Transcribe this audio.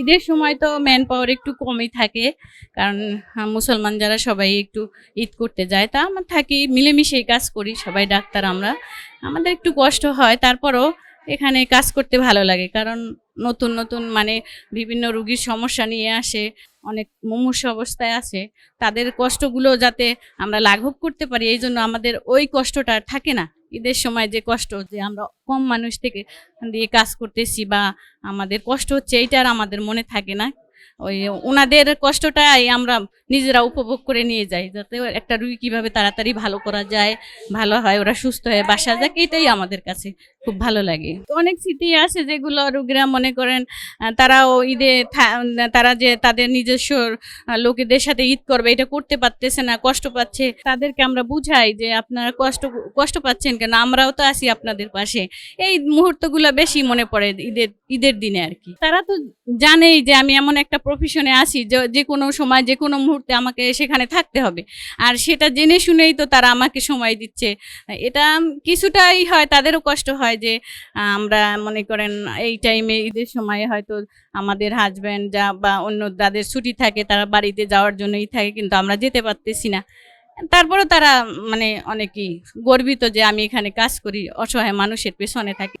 ঈদের সময় তো ম্যান পাওয়ার একটু কমই থাকে, কারণ মুসলমান যারা সবাই একটু ঈদ করতে যায়, তা আমরা থাকি, মিলেমিশেই কাজ করি, সবাই ডাক্তার আমরা। আমাদের একটু কষ্ট হয়, তারপরও এখানে কাজ করতে ভালো লাগে, কারণ নতুন নতুন মানে বিভিন্ন রুগীর সমস্যা নিয়ে আসে, অনেক মুমূর্ষ অবস্থায় আছে, তাদের কষ্টগুলো যাতে আমরা লাঘব করতে পারি, এই জন্য আমাদের ওই কষ্টটা থাকে না। ঈদের সময় যে কষ্ট যে আমরা কম মানুষ থেকে দিয়ে কাজ করতেছি বা আমাদের কষ্ট হচ্ছে, এইটা আর আমাদের মনে থাকে না। ওই ওনাদের কষ্টটাই আমরা নিজেরা উপভোগ করে নিয়ে যাই, যাতে একটা রুগী কীভাবে তাড়াতাড়ি ভালো করা যায়, ভালো হয়, ওরা সুস্থ হয়ে বাসা যাক, এটাই আমাদের কাছে খুব ভালো লাগে। অনেক স্মৃতি আছে যেগুলো রুগীরা মনে করেন তারাও ঈদে তারা যে তাদের নিজস্ব লোকেদের সাথে ঈদ করবে, এটা করতে পারতেছে না, কষ্ট পাচ্ছে। তাদেরকে আমরা বুঝাই যে আপনারা কষ্ট কষ্ট পাচ্ছেন কেন? আমরাও তো আসি আপনাদের পাশে। এই মুহূর্তগুলো বেশি মনে পড়ে ঈদের ঈদের দিনে আর কি। তারা তো জানেই যে আমি এমন একটা প্রফেশনে আছি, যে কোনো সময়, যে কোনো মুহূর্তে আমাকে সেখানে থাকতে হবে। আর সেটা জেনে শুনেই তো তারা আমাকে সময় দিচ্ছে। এটা কিছুটাই হয়, তাদেরও কষ্ট হয় যে, আমরা মনে করেন এই টাইমে ঈদের সময় হয়তো আমাদের হাজব্যান্ড যা বা অন্য যাদের ছুটি থাকে, তারা বাড়িতে যাওয়ার জন্যই থাকে, কিন্তু আমরা যেতে পারতেছি না। তারপরেও তারা মানে অনেকই গর্বিত যে, আমি এখানে কাজ করি, অসহায় মানুষের পেছনে থাকি।